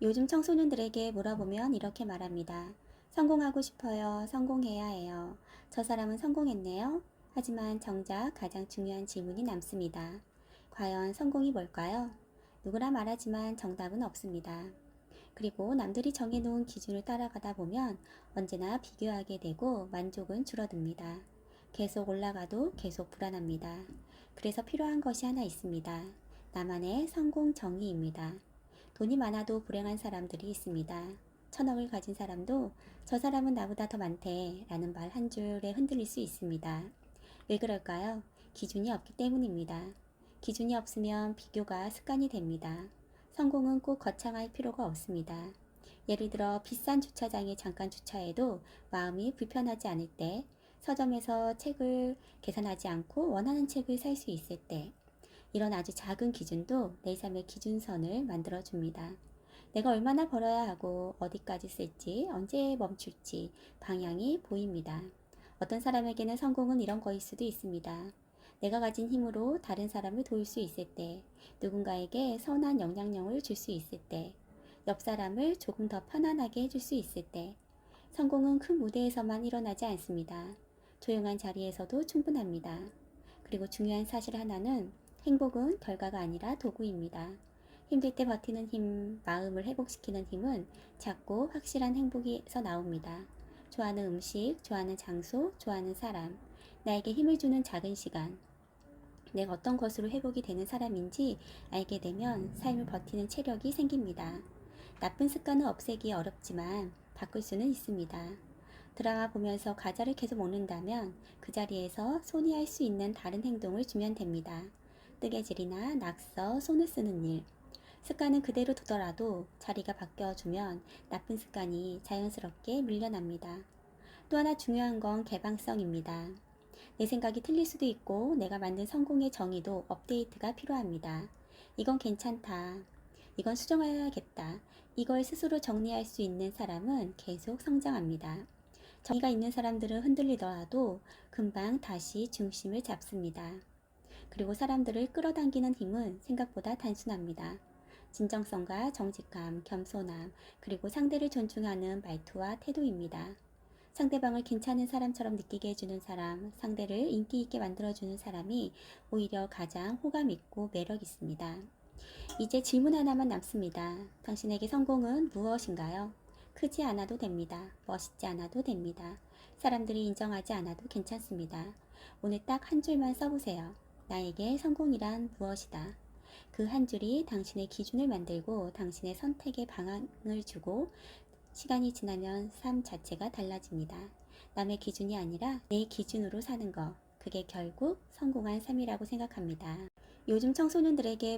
요즘 청소년들에게 물어보면 이렇게 말합니다. 성공하고 싶어요. 성공해야 해요. 저 사람은 성공했네요. 하지만 정작 가장 중요한 질문이 남습니다. 과연 성공이 뭘까요? 누구나 말하지만 정답은 없습니다. 그리고 남들이 정해놓은 기준을 따라가다 보면 언제나 비교하게 되고 만족은 줄어듭니다. 계속 올라가도 계속 불안합니다. 그래서 필요한 것이 하나 있습니다. 나만의 성공 정의입니다. 돈이 많아도 불행한 사람들이 있습니다. 천억을 가진 사람도 저 사람은 나보다 더 많대 라는 말 한 줄에 흔들릴 수 있습니다. 왜 그럴까요? 기준이 없기 때문입니다. 기준이 없으면 비교가 습관이 됩니다. 성공은 꼭 거창할 필요가 없습니다. 예를 들어 비싼 주차장에 잠깐 주차해도 마음이 불편하지 않을 때, 서점에서 책을 계산하지 않고 원하는 책을 살 수 있을 때, 이런 아주 작은 기준도 내 삶의 기준선을 만들어 줍니다. 내가 얼마나 벌어야 하고 어디까지 쓸지 언제 멈출지 방향이 보입니다. 어떤 사람에게는 성공은 이런 거일 수도 있습니다. 내가 가진 힘으로 다른 사람을 도울 수 있을 때, 누군가에게 선한 영향력을 줄 수 있을 때, 옆 사람을 조금 더 편안하게 해줄 수 있을 때, 성공은 큰 무대에서만 일어나지 않습니다. 조용한 자리에서도 충분합니다. 그리고 중요한 사실 하나는 행복은 결과가 아니라 도구입니다. 힘들 때 버티는 힘, 마음을 회복시키는 힘은 작고 확실한 행복에서 나옵니다. 좋아하는 음식, 좋아하는 장소, 좋아하는 사람, 나에게 힘을 주는 작은 시간, 내가 어떤 것으로 회복이 되는 사람인지 알게 되면 삶을 버티는 체력이 생깁니다. 나쁜 습관은 없애기 어렵지만 바꿀 수는 있습니다. 드라마 보면서 과자를 계속 먹는다면 그 자리에서 손이 할 수 있는 다른 행동을 주면 됩니다. 뜨개질이나 낙서, 손을 쓰는 일. 습관은 그대로 두더라도 자리가 바뀌어주면 나쁜 습관이 자연스럽게 밀려납니다. 또 하나 중요한 건 개방성입니다. 내 생각이 틀릴 수도 있고 내가 만든 성공의 정의도 업데이트가 필요합니다. 이건 괜찮다. 이건 수정해야겠다. 이걸 스스로 정리할 수 있는 사람은 계속 성장합니다. 정의가 있는 사람들은 흔들리더라도 금방 다시 중심을 잡습니다. 그리고 사람들을 끌어당기는 힘은 생각보다 단순합니다. 진정성과 정직함, 겸손함, 그리고 상대를 존중하는 말투와 태도입니다. 상대방을 괜찮은 사람처럼 느끼게 해주는 사람, 상대를 인기 있게 만들어주는 사람이 오히려 가장 호감 있고 매력 있습니다. 이제 질문 하나만 남습니다. 당신에게 성공은 무엇인가요? 크지 않아도 됩니다. 멋있지 않아도 됩니다. 사람들이 인정하지 않아도 괜찮습니다. 오늘 딱 한 줄만 써보세요. 나에게 성공이란 무엇이다. 그 한 줄이 당신의 기준을 만들고 당신의 선택에 방향을 주고 시간이 지나면 삶 자체가 달라집니다. 남의 기준이 아니라 내 기준으로 사는 것. 그게 결국 성공한 삶이라고 생각합니다. 요즘 청소년들에게